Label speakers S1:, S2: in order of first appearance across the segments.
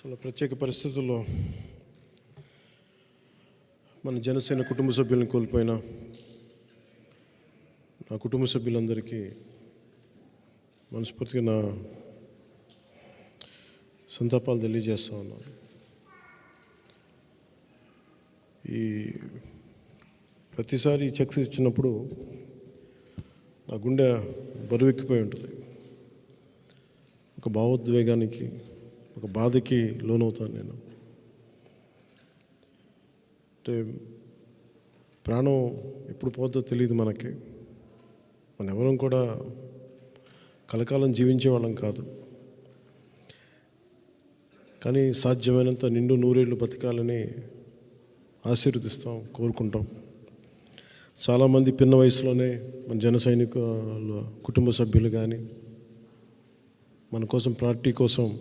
S1: చాలా ప్రత్యేక పరిస్థితుల్లో మన జనసేన కుటుంబ సభ్యులను కోల్పోయిన నా కుటుంబ సభ్యులందరికీ మనస్ఫూర్తిగా నా సంతాపాలు తెలియజేస్తా ఉన్నాను. ఈ ప్రతిసారి చెక్స్ ఇచ్చినప్పుడు నా గుండె బరువెక్కిపోయి ఉంటుంది. ఒక భావోద్వేగానికి ఒక బాధకి లోనవుతాను నేను. అంటే ప్రాణం ఎప్పుడు పోతుందో తెలియదు మనకి. మన ఎవరం కూడా కలకాలం జీవించే వాళ్ళం కాదు. కానీ సాధ్యమైనంత నిండు నూరేళ్ళు బతకాలని ఆశీర్వదిస్తాం కోరుకుంటాం. చాలామంది పిన్న వయసులోనే మన జన సైనికులు కుటుంబ సభ్యులు కానీ మన కోసం పార్టీ కోసం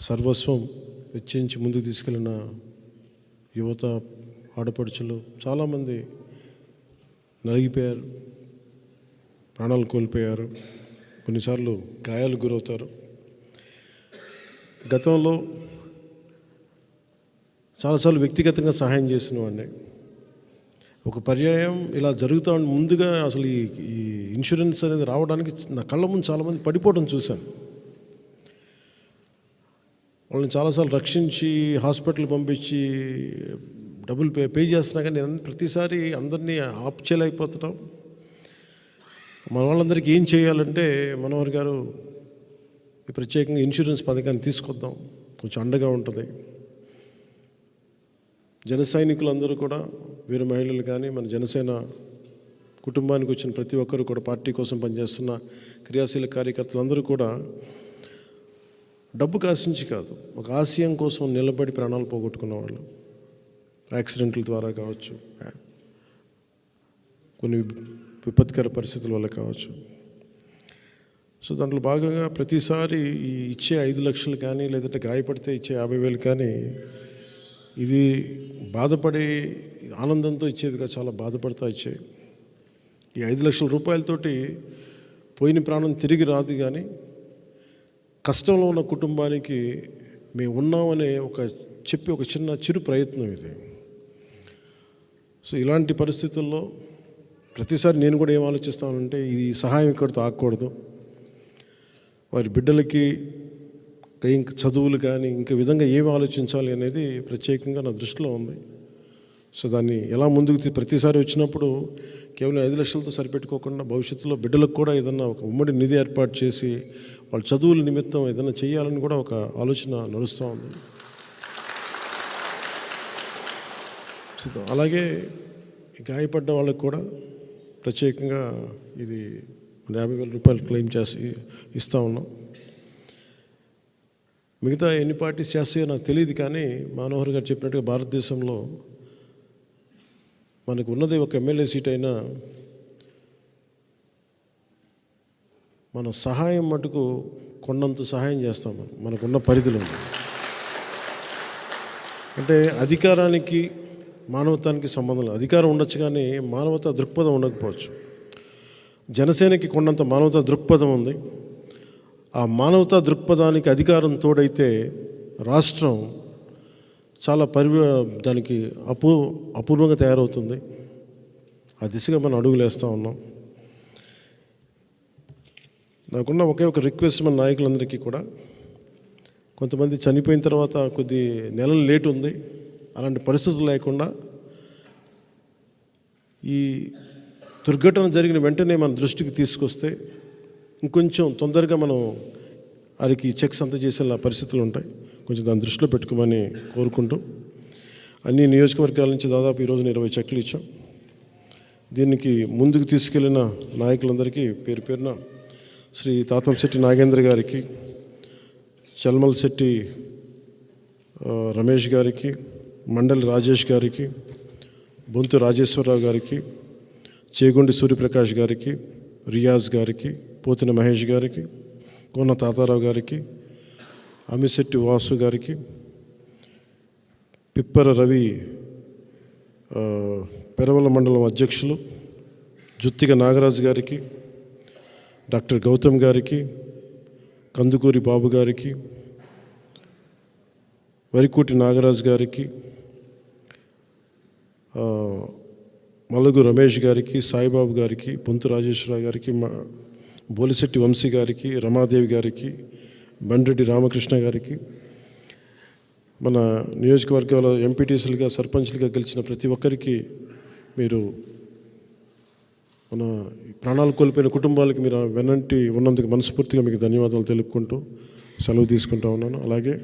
S1: సర్వస్వం వెచ్చించి ముందుకు తీసుకెళ్ళిన యువత ఆడపడుచులు చాలామంది నలిగిపోయారు ప్రాణాలు కోల్పోయారు కొన్నిసార్లు గాయాలు గురవుతారు. గతంలో చాలాసార్లు వ్యక్తిగతంగా సహాయం చేసిన వాడిని ఒక పర్యాయం ఇలా జరుగుతూ ముందుగా అసలు ఈ ఈ ఇన్సూరెన్స్ అనేది రావడానికి నా కళ్ళ ముందు చాలామంది పడిపోవడం చూశాను. వాళ్ళని చాలాసార్లు రక్షించి హాస్పిటల్ పంపించి డబ్బులు పే పే చేస్తున్నా కానీ నేను ప్రతిసారి అందరినీ ఆప్ చేయలేకపోతున్నాం మన వాళ్ళందరికీ ఏం చేయాలంటే మనోహర్ గారు ఈ ప్రత్యేకంగా ఇన్సూరెన్స్ పథకాన్ని తీసుకొద్దాం. కొంచెం అండగా ఉంటుంది. జన సైనికులందరూ కూడా వీరు మహిళలు కానీ మన జనసేన కుటుంబానికి వచ్చిన ప్రతి ఒక్కరు కూడా పార్టీ కోసం పనిచేస్తున్న క్రియాశీల కార్యకర్తలందరూ కూడా డబ్బు కాశించి కాదు. ఒక ఆశయం కోసం నిలబడి ప్రాణాలు పోగొట్టుకున్న వాళ్ళు. యాక్సిడెంట్ల ద్వారా కావచ్చు. కొన్ని విపత్కర పరిస్థితుల వల్ల కావచ్చు. సో దాంట్లో భాగంగా ప్రతిసారి ఈ ఇచ్చే ఐదు లక్షలు కానీ లేదంటే గాయపడితే ఇచ్చే యాభై వేలు కానీ ఇది బాధపడే ఆనందంతో ఇచ్చేదిగా చాలా బాధపడతా ఇచ్చేవి. ఈ ఐదు లక్షల రూపాయలతోటి పోయిన ప్రాణం తిరిగి రాదు కానీ కష్టంలో ఉన్న కుటుంబానికి మేము ఉన్నామనే ఒక చెప్పి ఒక చిన్న చిరు ప్రయత్నం ఇది. సో ఇలాంటి పరిస్థితుల్లో ప్రతిసారి నేను కూడా ఏం ఆలోచిస్తానంటే ఇది సహాయం ఇక్కడితో ఆగకూడదు. వారి బిడ్డలకి ఇంకా చదువులు కానీ ఇంకా విధంగా ఏమి ఆలోచించాలి అనేది ప్రత్యేకంగా నా దృష్టిలో ఉంది. సో దాన్ని ఎలా ముందుకు ప్రతిసారి వచ్చినప్పుడు కేవలం ఐదు లక్షలతో సరిపెట్టుకోకుండా భవిష్యత్తులో బిడ్డలకు కూడా ఏదన్నా ఒక ఉమ్మడి నిధి ఏర్పాటు చేసి వాళ్ళ చదువుల నిమిత్తం ఏదైనా చేయాలని కూడా ఒక ఆలోచన నడుస్తూ ఉంది. అలాగే గాయపడ్డ వాళ్ళకు కూడా ప్రత్యేకంగా ఇది మన యాభై వేల రూపాయలు క్లెయిమ్ చేసి ఇస్తూ ఉన్నాం. మిగతా ఎన్ని పార్టీస్ చేస్తాయో నాకు తెలియదు కానీ మనోహర్ గారు చెప్పినట్టుగా భారతదేశంలో మనకు ఉన్నది ఒక ఎమ్మెల్యే సీట్ అయినా మన సహాయం మటుకు కొండంత సహాయం చేస్తాం మనం. మనకున్న పరిధిలో. అంటే అధికారానికి మానవతానికి సంబంధం లేదు. అధికారం ఉండొచ్చు కానీ మానవతా దృక్పథం ఉండకపోవచ్చు. జనసేనకి కొండంత మానవతా దృక్పథం ఉంది. ఆ మానవతా దృక్పథానికి అధికారం తోడైతే రాష్ట్రం చాలా పరి దానికి అపూ అపూర్వంగా తయారవుతుంది. ఆ దిశగా మనం అడుగులేస్తూ ఉన్నాం. నాకున్న ఒకే ఒక రిక్వెస్ట్ మన నాయకులందరికీ కూడా. కొంతమంది చనిపోయిన తర్వాత కొద్ది నెలలు లేట్ ఉంది. అలాంటి పరిస్థితులు లేకుండా ఈ దుర్ఘటన జరిగిన వెంటనే మన దృష్టికి తీసుకొస్తే ఇంకొంచెం తొందరగా మనం వారికి చెక్స్ అంత చేసేలా పరిస్థితులు ఉంటాయి. కొంచెం దాన్ని దృష్టిలో పెట్టుకోమని కోరుకుంటూ. అన్ని నియోజకవర్గాల నుంచి దాదాపు ఈరోజు ఇరవై చెక్లు ఇచ్చాం. దీనికి ముందుకు తీసుకెళ్ళిన నాయకులందరికీ పేరు పేరున శ్రీ తాతంశెట్టి నాగేంద్ర గారికి చల్మల్ శెట్టి రమేష్ గారికి మండలి రాజేష్ గారికి బొంతు రాజేశ్వరరావు గారికి చేగుండి సూర్యప్రకాష్ గారికి రియాజ్ గారికి పోతిన మహేష్ గారికి కోన తాతారావు గారికి అమిశెట్టి వాసు గారికి పిప్పర రవి పెరవల మండలం అధ్యక్షులు జుత్తిక నాగరాజు గారికి డాక్టర్ గౌతమ్ గారికి కందుకూరి బాబు గారికి వరికూటి నాగరాజు గారికి మలుగు రమేష్ గారికి సాయిబాబు గారికి పొంతు రాజేశ్వరరావు గారికి మా బోలిశెట్టి వంశీ గారికి రమాదేవి గారికి బండ్రెడ్డి రామకృష్ణ గారికి మన నియోజకవర్గాల ఎంపీటీసీలుగా సర్పంచ్లుగా గెలిచిన ప్రతి ఒక్కరికి మీరు మన ప్రాణాలు కోల్పోయిన కుటుంబాలకి మీరు వెనంటి ఉన్నందుకు మనస్ఫూర్తిగా మీకు ధన్యవాదాలు తెలుపుకుంటూ సెలవు తీసుకుంటా ఉన్నాను. అలాగే